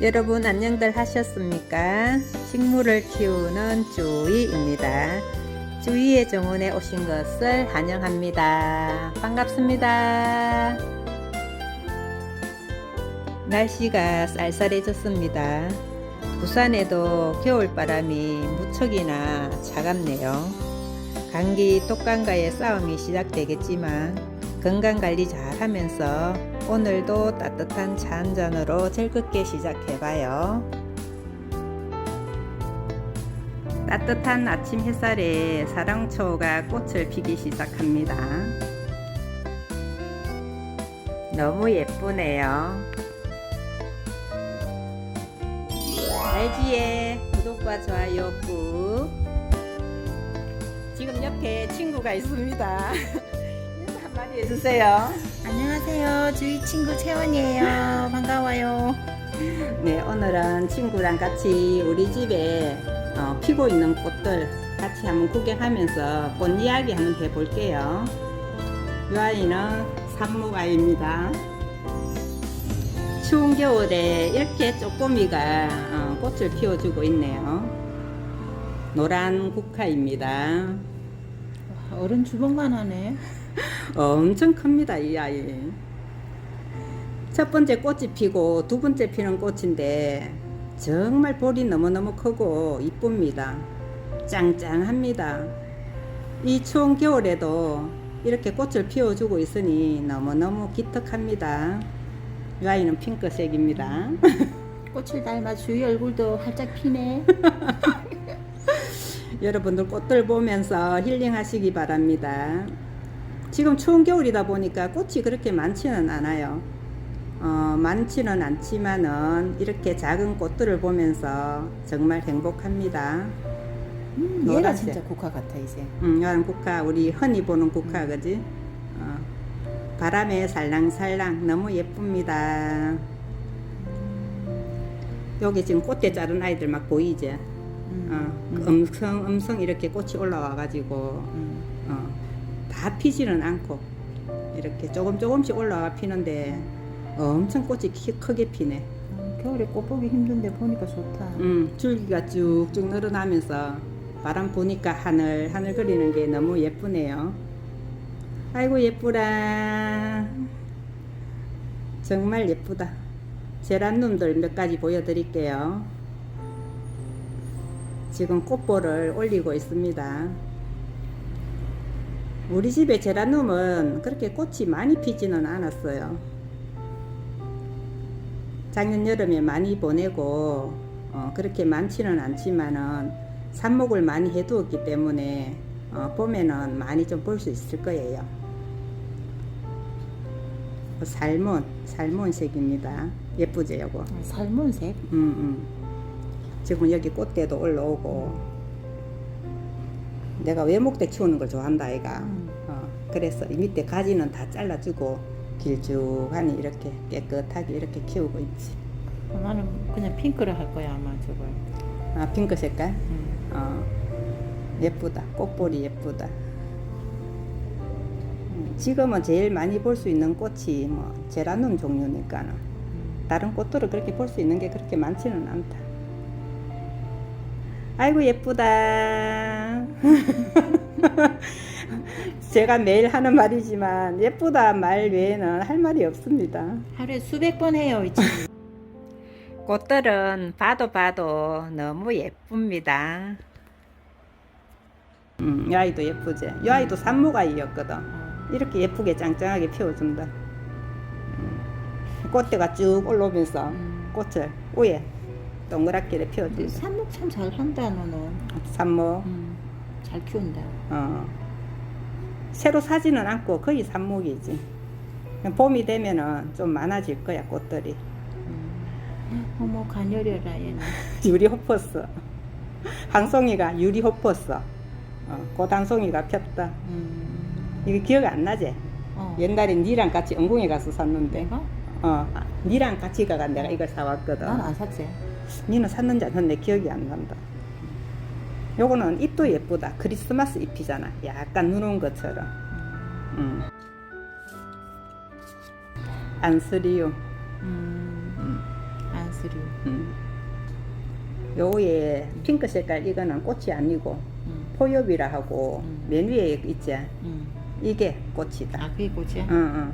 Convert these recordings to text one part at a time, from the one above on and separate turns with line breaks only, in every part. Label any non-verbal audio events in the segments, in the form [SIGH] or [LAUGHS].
여러분 안녕들 하셨습니까? 식물을 키우는 주희입니다. 주희의 정원에 오신 것을 환영합니다. 반갑습니다. 날씨가 쌀쌀해졌습니다. 부산에도 겨울바람이 무척이나 차갑네요. 감기 독감과의 싸움이 시작되겠지만 건강관리 잘 하면서 오늘도 따뜻한 차 한 잔으로 즐겁게 시작해봐요. 따뜻한 아침 햇살에 사랑초가 꽃을 피기 시작합니다. 너무 예쁘네요. 알지에 구독과 좋아요 꾹. 지금 옆에 친구가 있습니다. [LAUGHS] 한마디 해주세요.
안녕하세요. 주희 친구 채원이에요. 반가워요.
네, 오늘은 친구랑 같이 우리 집에 어, 피고 있는 꽃들 같이 한번 구경하면서 꽃 이야기 한번 해볼게요. 이 아이는 산모가입니다. 추운 겨울에 이렇게 쪼꼬미가 어, 꽃을 피워주고 있네요. 노란 국화입니다.
어른 주먹만 하네.
엄청 큽니다, 이 아이. 첫 번째 꽃이 피고 두 번째 피는 꽃인데 정말 볼이 너무너무 크고 이쁩니다. 짱짱합니다. 이 추운 겨울에도 이렇게 꽃을 피워주고 있으니 너무너무 기특합니다. 이 아이는 핑크색입니다. [LAUGHS]
꽃을 닮아 주희 얼굴도 활짝 피네. [LAUGHS]
여러분들 꽃들 보면서 힐링하시기 바랍니다. 지금 추운 겨울이다 보니까 꽃이 그렇게 많지는 않아요. 어, 많지는 않지만은 이렇게 작은 꽃들을 보면서 정말 행복합니다.
음, 얘가
노란색.
진짜 국화 같아 이제.
음, 이런 국화 우리 흔히 보는 국화 그지? 어, 바람에 살랑살랑 너무 예쁩니다. 여기 지금 꽃대 자른 아이들 막 보이지?
음,
어,
음,
엄청 엄청 이렇게 꽃이 올라와 가지고
음.
어, 다 피지는 않고 이렇게 조금 조금씩 올라와 피는데 엄청 꽃이 키- 크게 피네.
음, 겨울에 꽃 보기 힘든데 보니까 좋다.
음, 줄기가 쭉쭉 늘어나면서 바람 부니까 하늘 하늘 그리는 게 너무 예쁘네요. 아이고 예쁘라. 정말 예쁘다. 제란눈들 몇 가지 보여드릴게요. 지금 꽃볼을 올리고 있습니다. 우리 집에 제라늄은 그렇게 꽃이 많이 피지는 않았어요. 작년 여름에 많이 보내고 어, 그렇게 많지는 않지만은 삽목을 많이 해두었기 때문에 어, 봄에는 많이 좀 볼 수 있을 거예요. 어, 살몬, 살몬색입니다. 예쁘죠, 요거?
아, 살몬색.
음, 음. 지금 여기 꽃대도 올라오고 내가 외목대 키우는 걸 좋아한다 아이가
음.
어, 그래서 이 밑에 가지는 다 잘라주고 길쭉하니 이렇게 깨끗하게 이렇게 키우고 있지
어, 나는 그냥 핑크를 할 거야 아마 저걸.
아 핑크 색깔
음.
어, 예쁘다 꽃볼이 예쁘다 음, 지금은 제일 많이 볼 수 있는 꽃이 뭐 제라늄 종류니까는
음.
다른 꽃들을 그렇게 볼 수 있는 게 그렇게 많지는 않다. 아이고 예쁘다. [LAUGHS] 제가 매일 하는 말이지만 예쁘다 말 외에는 할 말이 없습니다.
하루에 수백 번 해요 이.
꽃들은 봐도 봐도 너무 예쁩니다. 음, 이 아이도 예쁘지. 이 아이도 산모가이였거든.
어.
이렇게 예쁘게 짱짱하게 피워준다. 음, 꽃대가 쭉 올라오면서
음.
꽃을 위에 동그랗게 피워준다.
삽목 참 잘한다 너는.
산모,
음. 잘 키운다.
어. 새로 사지는 않고 거의 삽목이지. 그냥 봄이 되면은 좀 많아질 거야 꽃들이.
음. 어머 가녀려라 얘는. [LAUGHS]
유리 호퍼스. 항송이가 유리 호퍼스. 어, 꽃 항송이가 폈다.
음.
이거 기억 안 나지?
어.
옛날에 니랑 같이 은궁에 가서 샀는데.
내가?
어, 아, 니랑 같이 가가 내가 이걸 사왔거든.
난 안 샀지.
니는 샀는지 안 샀는지 기억이 안 난다. 요거는 잎도 예쁘다. 크리스마스 잎이잖아. 약간 눈 온 것처럼. 음. 안스리움.
음.
음.
안 스류.
음. 요에 핑크 색깔 이거는 꽃이 아니고
음.
포엽이라 하고
음.
맨 위에 있지
음.
이게 꽃이다.
아 그게 꽃이야?
응, 응.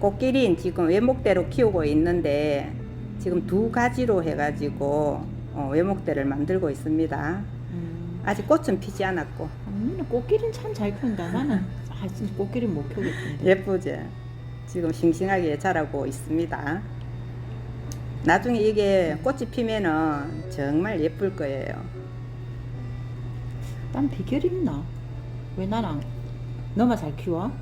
꽃길인 지금 외목대로 키우고 있는데 지금 두 가지로 해가지고 어, 외목대를 만들고 있습니다.
음.
아직 꽃은 피지 않았고
언니는 꽃길은 참잘 키운다. 나는 아 진짜 꽃길은 못 키우겠던데.
예쁘지? 지금 싱싱하게 자라고 있습니다. 나중에 이게 꽃이 피면은 정말 예쁠 거예요.
난 비결이 있나? 왜 나랑 너만 잘 키워?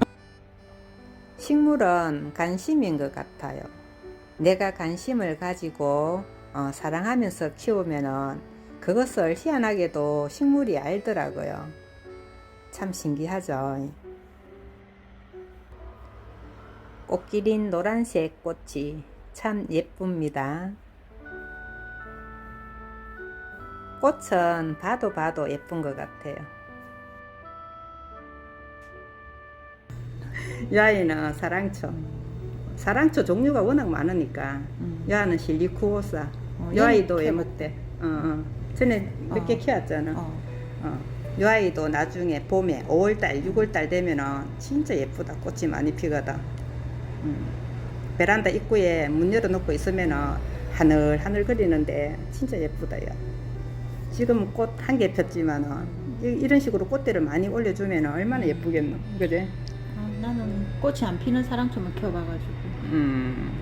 식물은 관심인 것 같아요. 내가 관심을 가지고 어, 사랑하면서 키우면은 그것을 희한하게도 식물이 알더라고요. 참 신기하죠. 꽃길인 노란색 꽃이 참 예쁩니다. 꽃은 봐도 봐도 예쁜 것 같아요. 이 아이는 사랑초. 사랑초 종류가 워낙 많으니까.
음.
이 아이는 실리쿠오사.
어,
이 아이도
얘는
외목대. 어, 어. 전에 몇 개
어.
키웠잖아.
어.
어. 이 아이도 나중에 봄에 5월달, 6월달 되면은 진짜 예쁘다. 꽃이 많이 피거든. 음. 베란다 입구에 문 열어놓고 있으면은 하늘 하늘 거리는데 진짜 예쁘다. 요 지금 꽃 한 개 폈지만은 이- 이런 식으로 꽃대를 많이 올려주면은 얼마나 예쁘겠노. 그지?
아, 나는 꽃이 안 피는 사랑초만 키워봐가지고.
음,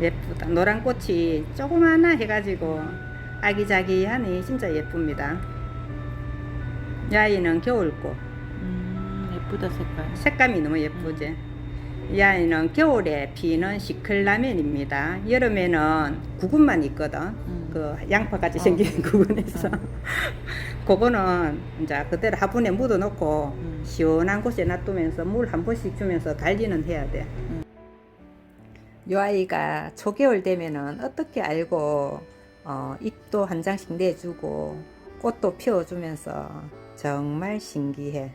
예쁘다. 노란 꽃이 조그마나 해가지고 아기자기하니 진짜 예쁩니다. 이 아이는 겨울꽃.
음 예쁘다 색깔.
색감이 너무 예쁘지. 이 아이는 겨울에 피는 시클라멘입니다. 여름에는 구근만 있거든.
음.
그 양파같이
어.
생긴 구근에서.
어. [LAUGHS]
그거는 이제 그대로 화분에 묻어 놓고
음.
시원한 곳에 놔두면서 물 한 번씩 주면서 관리는 해야 돼.
음.
요 아이가 초겨울 되면은 어떻게 알고 어, 잎도 한 장씩 내주고 꽃도 피워주면서 정말 신기해.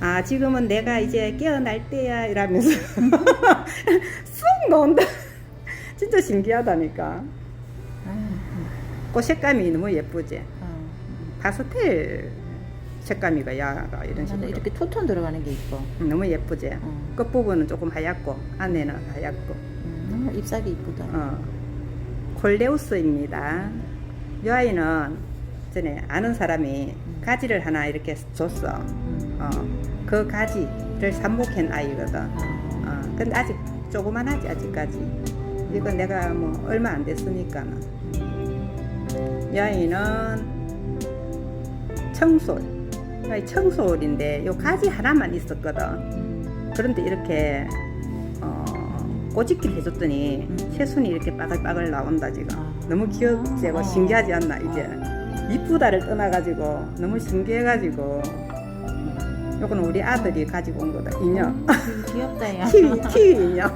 아 지금은 내가 이제 깨어날 때야 이러면서 [LAUGHS] 쑥 나온다. 진짜 신기하다니까.
아,
꽃 색감이 너무 예쁘지.
어.
파스텔 색감이가 야가 이런 식으로
이렇게 토톤 들어가는 게 이뻐.
음, 너무 예쁘지.
어.
끝부분은 조금 하얗고 안에는 하얗고.
음, 잎사귀 이쁘다.
어. 콜레우스입니다. 이 아이는 전에 아는 사람이 가지를 하나 이렇게 줬어.
음.
어. 그 가지를 삽목한 아이거든.
아,
어. 근데 아직 조그만하지 아직까지. 이건 내가 뭐 얼마 안 됐으니까는. 이 아이는 청솔. 이 청솔인데 요 가지 하나만 있었거든.
음.
그런데 이렇게 어, 꼬집기를 해줬더니
음.
새순이 이렇게 빠글빠글 나온다 지금.
아.
너무 귀엽지고
어.
신기하지 않나 이제. 이쁘다를 떠나가지고 너무 신기해가지고 요거는 우리 아들이 가지고 온 거다 인형
음, 귀엽다 야. [LAUGHS]
키위 키위 인형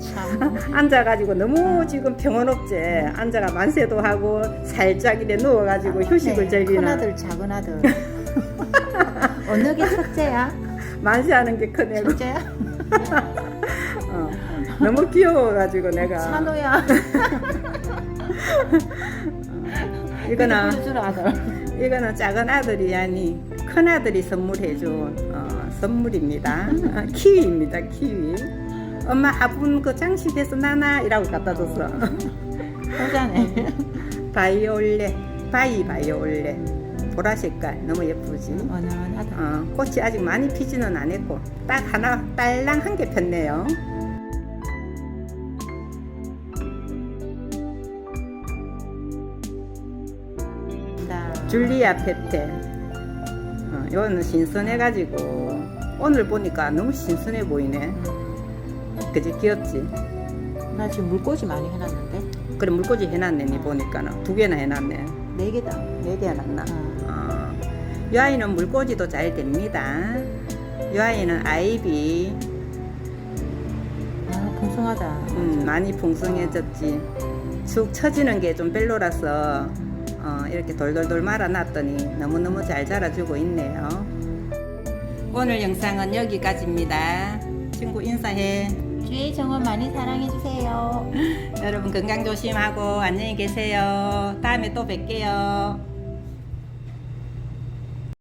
참.
앉아가지고 너무 지금 평온없지 앉아가 만세도 하고 살짝 이래 누워가지고 휴식을
네,
즐기는
큰 아들, 작은 아들. [LAUGHS] 어느 게 첫째야?
만세하는 게 크네고
첫째야? [LAUGHS]
어. 너무 귀여워가지고 내가
찬호야. [LAUGHS]
이거는
줄.
이거는 작은 아들이 아니 큰 아들이 선물해준 어, 선물입니다. 어, 키위입니다. 키위. 엄마 화분 그 장식해서 나나 이라고 갖다 줬어.
효자네. [LAUGHS]
바이올렛, 바이 바이올렛. 보라 색깔 너무 예쁘지.
어느하다.
어, 꽃이 아직 많이 피지는 않았고 딱 하나 딸랑 한 개 폈네요. 줄리아 페페. 어, 이거는 신선해가지고 오늘 보니까 너무 신선해 보이네. 그지 귀엽지?
나 지금 물꽂이 많이 해놨는데
그래 물꽂이 해놨네 니 보니까는 두 개나 해놨네.
네 개다.
네 개 해놨나?
어.
어, 이 아이는 물꽂이도 잘 됩니다. 이 아이는 아이비
아, 풍성하다.
음, 많이 풍성해졌지. 축 처지는 게 좀 별로라서 어, 이렇게 돌돌돌 말아놨더니 너무너무 잘 자라주고 있네요. 오늘 영상은 여기까지입니다. 친구 인사해.
주의 정원 많이 사랑해 주세요. [GASPS]
여러분 건강 조심하고 안녕히 계세요. 다음에 또 뵐게요.